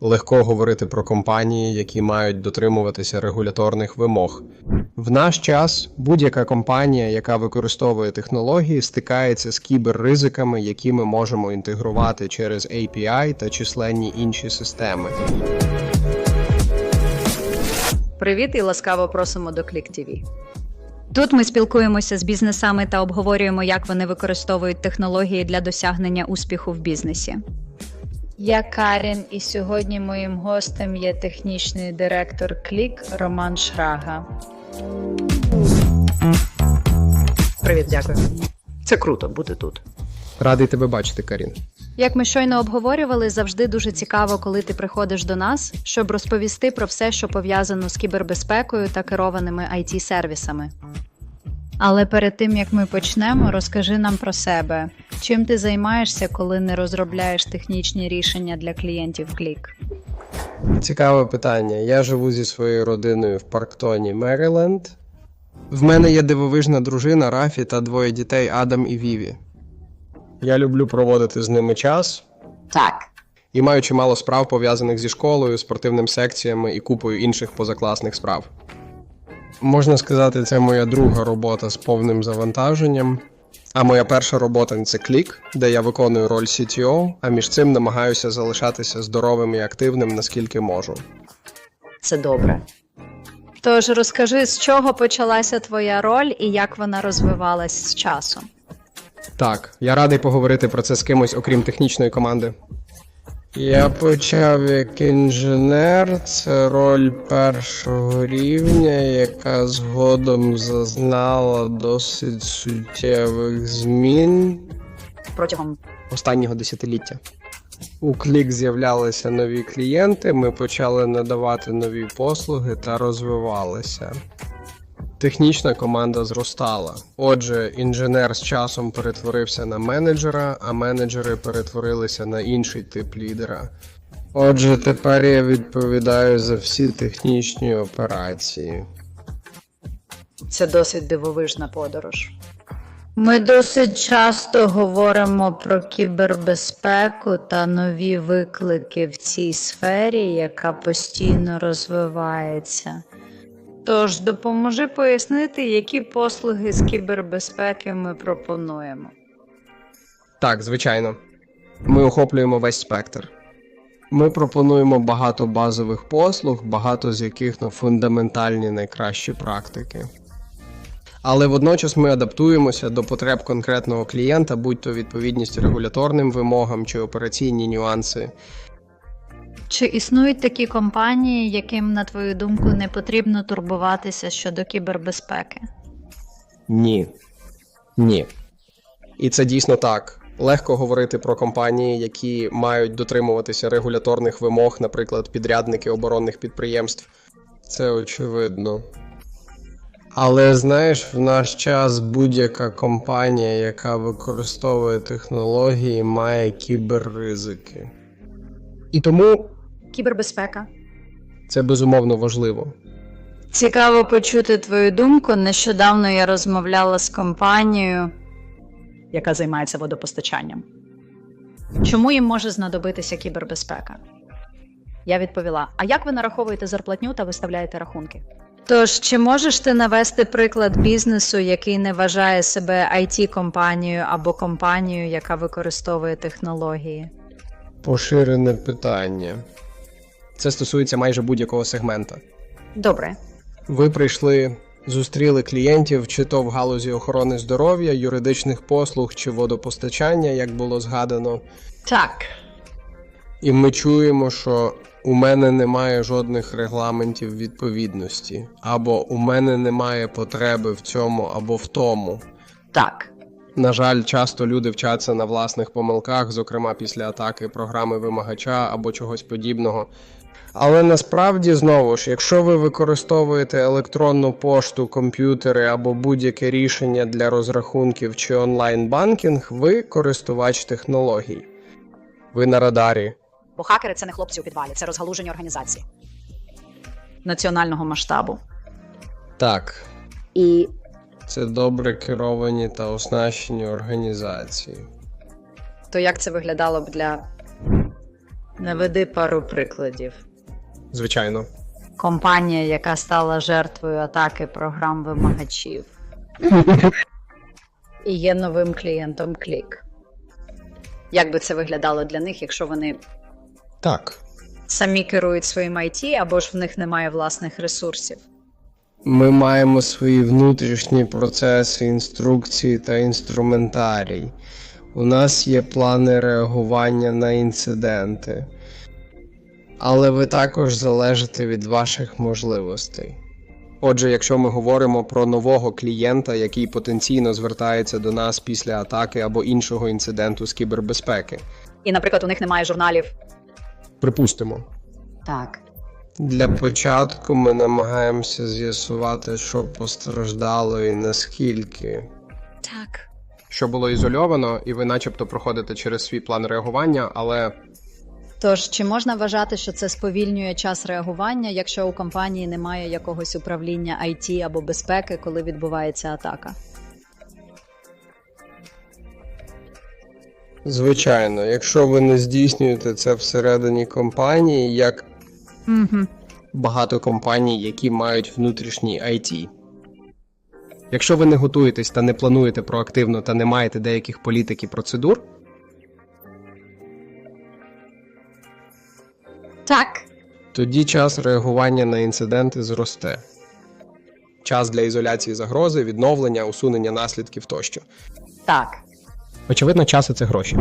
Легко говорити про компанії, які мають дотримуватися регуляторних вимог. В наш час будь-яка компанія, яка використовує технології, стикається з кіберризиками, які ми можемо інтегрувати через API та численні інші системи. Привіт і ласкаво просимо до Click TV. Тут ми спілкуємося з бізнесами та обговорюємо, як вони використовують технології для досягнення успіху в бізнесі. Я Карін, і сьогодні моїм гостем є технічний директор Клік Роман Шрага. Привіт, дякую. Це круто бути тут. Радий тебе бачити, Карін. Як ми щойно обговорювали, завжди дуже цікаво, коли ти приходиш до нас, щоб розповісти про все, що пов'язано з кібербезпекою та керованими it сервісами Але перед тим як ми почнемо, розкажи нам про себе. Чим ти займаєшся, коли не розробляєш технічні рішення для клієнтів Клік? Цікаве питання. Я живу зі своєю родиною в Парктоні, Мериленд. В мене є дивовижна дружина Рафі та двоє дітей Адам і Віві. Я люблю проводити з ними час Так. і маю чимало справ пов'язаних зі школою, спортивними секціями і купою інших позакласних справ. Можна сказати, це моя друга робота з повним завантаженням. А моя перша робота це клік, де я виконую роль CTO, а між цим намагаюся залишатися здоровим і активним наскільки можу. Це добре. Тож розкажи, з чого почалася твоя роль і як вона розвивалась з часом. Так, я радий поговорити про це з кимось, окрім технічної команди. Я почав як інженер, це роль першого рівня, яка згодом зазнала досить суттєвих змін Протягом останнього десятиліття. У клік з'являлися нові клієнти, ми почали надавати нові послуги та розвивалися. Технічна команда зростала. Отже, інженер з часом перетворився на менеджера, а менеджери перетворилися на інший тип лідера. Отже, тепер я відповідаю за всі технічні операції. це досить дивовижна подорож. Ми досить часто говоримо про кібербезпеку та нові виклики в цій сфері, яка постійно розвивається. Тож допоможи пояснити, які послуги з кібербезпеки ми пропонуємо. Так, звичайно. Ми охоплюємо весь спектр. Ми пропонуємо багато базових послуг, багато з яких на фундаментальні найкращі практики. Але водночас ми адаптуємося до потреб конкретного клієнта, будь то відповідність регуляторним вимогам чи операційні нюанси. Чи існують такі компанії, яким, на твою думку, не потрібно турбуватися щодо кібербезпеки? Ні. Ні. І це дійсно так. Легко говорити про компанії, які мають дотримуватися регуляторних вимог, наприклад, підрядники оборонних підприємств. Це очевидно. Але знаєш, в наш час будь-яка компанія, яка використовує технології, має кіберризики. І тому Кібербезпека. це безумовно важливо. Цікаво почути твою думку. Нещодавно я розмовляла з компанією. яка займається водопостачанням. Чому їм може знадобитися кібербезпека? Я відповіла: а як ви нараховуєте зарплатню та виставляєте рахунки? Тож, чи можеш ти навести приклад бізнесу, який не вважає себе it компанією або компанією, яка використовує технології? Поширене питання. Це стосується майже будь-якого сегмента. Добре. Ви прийшли, зустріли клієнтів, чи то в галузі охорони здоров'я, юридичних послуг чи водопостачання, як було згадано. Так. І ми чуємо, що у мене немає жодних регламентів відповідності, або у мене немає потреби в цьому або в тому. Так. На жаль, часто люди вчаться на власних помилках, зокрема після атаки програми вимагача або чогось подібного. Але насправді знову ж, якщо ви використовуєте електронну пошту, комп'ютери або будь-яке рішення для розрахунків чи онлайн-банкінг, ви користувач технологій. Ви на радарі. Бо хакери це не хлопці у підвалі, це розгалужені організації. Національного масштабу. Так, І це добре керовані та оснащені організації. То як це виглядало б для Наведи пару прикладів. Звичайно. Компанія, яка стала жертвою атаки програм вимагачів. І є новим клієнтом Клік. Як би це виглядало для них, якщо вони Так. Самі керують своїм IT, або ж в них немає власних ресурсів. Ми маємо свої внутрішні процеси, інструкції та інструментарій. У нас є плани реагування на інциденти. Але ви також залежите від ваших можливостей. Отже, якщо ми говоримо про нового клієнта, який потенційно звертається до нас після атаки або іншого інциденту з кібербезпеки, і, наприклад, у них немає журналів. припустимо, Так. Для початку ми намагаємося з'ясувати, що постраждало і наскільки. Так. Що було ізольовано, і ви начебто проходите через свій план реагування, але Тож, чи можна вважати, що це сповільнює час реагування, якщо у компанії немає якогось управління IT або безпеки, коли відбувається атака? звичайно, якщо ви не здійснюєте це всередині компанії, як Угу. багато компаній, які мають внутрішній IT. Якщо ви не готуєтесь та не плануєте проактивно та не маєте деяких політик і процедур, Так. тоді час реагування на інциденти зросте. Час для ізоляції загрози, відновлення, усунення наслідків тощо. Так. Очевидно, час це гроші.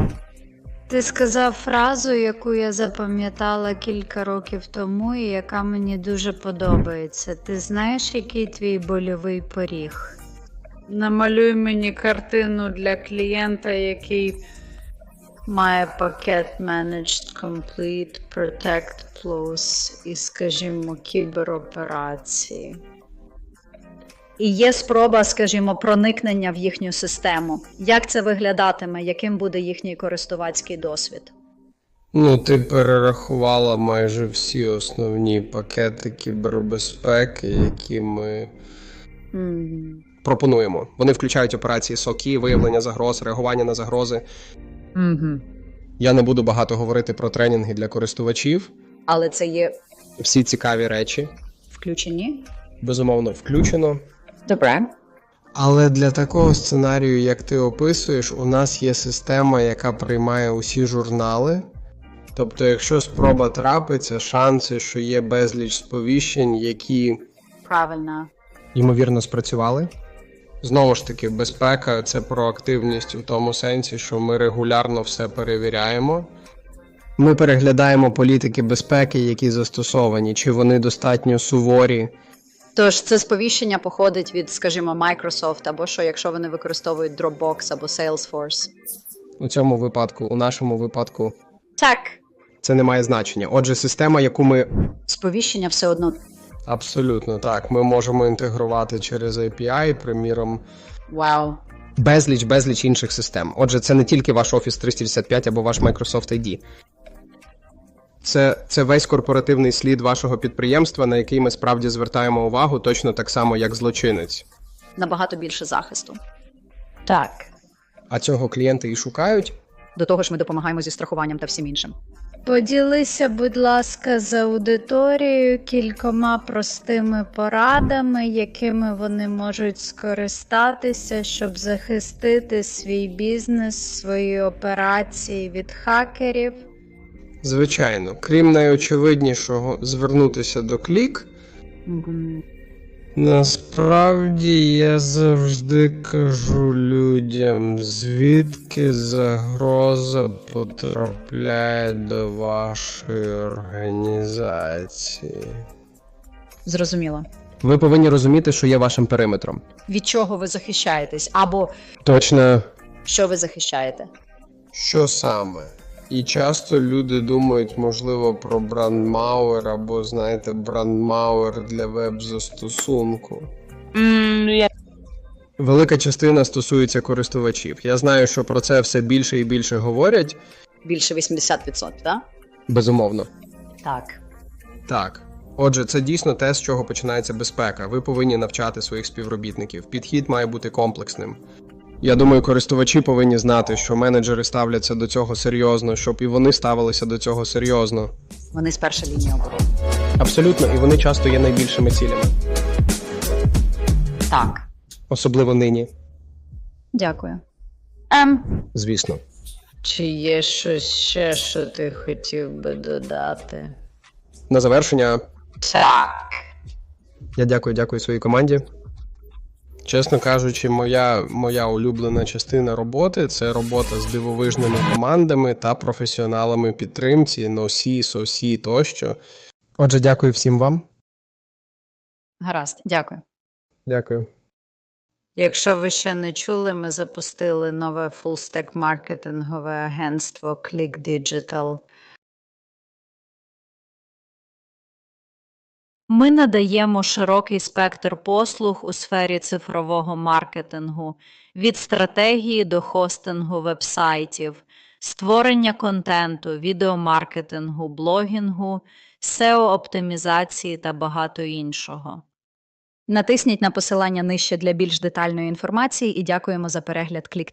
Ти сказав фразу, яку я запам'ятала кілька років тому, і яка мені дуже подобається. Ти знаєш, який твій больовий поріг? Намалюй мені картину для клієнта, який має пакет Managed Complete, Protect Plus і, скажімо, кібероперації. І є спроба, скажімо, проникнення в їхню систему. Як це виглядатиме, яким буде їхній користувацький досвід? Ну, ти перерахувала майже всі основні пакети кібербезпеки, які ми пропонуємо. Вони включають операції СОКІ, виявлення загроз, реагування на загрози. Угу. Я не буду багато говорити про тренінги для користувачів. Але це є Всі цікаві речі, включені. безумовно, включено. Добре. Але для такого сценарію, як ти описуєш, у нас є система, яка приймає усі журнали. Тобто, якщо спроба трапиться, шанси, що є безліч сповіщень, які Правильно. ймовірно спрацювали. Знову ж таки, безпека це проактивність у тому сенсі, що ми регулярно все перевіряємо. Ми переглядаємо політики безпеки, які застосовані, чи вони достатньо суворі, Тож це сповіщення походить від, скажімо, Microsoft, або що, якщо вони використовують Dropbox або Salesforce. у цьому випадку, у нашому випадку, Так. це не має значення. Отже, система, яку ми Сповіщення все одно. Абсолютно так, ми можемо інтегрувати через API, приміром, Вау. безліч, безліч інших систем. Отже, це не тільки ваш Office 365 або ваш Microsoft ID. Це, це весь корпоративний слід вашого підприємства, на який ми справді звертаємо увагу, точно так само, як злочинець. Набагато більше захисту. Так. А цього клієнти і шукають. До того ж, ми допомагаємо зі страхуванням та всім іншим. Поділися, будь ласка, з аудиторією кількома простими порадами, якими вони можуть скористатися, щоб захистити свій бізнес, свої операції від хакерів. Звичайно, крім найочевиднішого, звернутися до клік. Насправді я завжди кажу людям, звідки загроза потрапляє до вашої організації. Зрозуміло. Ви повинні розуміти, що є вашим периметром. Від чого ви захищаєтесь, або Точно, що ви захищаєте? що саме. І часто люди думають, можливо, про брандмауер або, знаєте, брандмауер для веб-застосунку. Велика частина стосується користувачів. Я знаю, що про це все більше і більше говорять. Більше 80%, так? Безумовно. Так. Так. Отже, це дійсно те, з чого починається безпека. Ви повинні навчати своїх співробітників. Підхід має бути комплексним. Я думаю, користувачі повинні знати, що менеджери ставляться до цього серйозно, щоб і вони ставилися до цього серйозно. Вони з першої лінії оборони. Абсолютно, і вони часто є найбільшими цілями, Так. особливо нині, Дякую. Ем, звісно. чи є щось ще, що ти хотів би додати? На завершення Так. Я дякую, дякую своїй команді. Чесно кажучи, моя, моя улюблена частина роботи це робота з дивовижними командами та професіоналами підтримці, носі, сосі тощо. Отже, дякую всім вам. Гаразд, дякую. Дякую. Якщо ви ще не чули, ми запустили нове фулстек маркетингове агентство Click Digital. Ми надаємо широкий спектр послуг у сфері цифрового маркетингу від стратегії до хостингу вебсайтів, створення контенту, відеомаркетингу, блогінгу, SEO-оптимізації та багато іншого. Натисніть на посилання нижче для більш детальної інформації і дякуємо за перегляд Клік.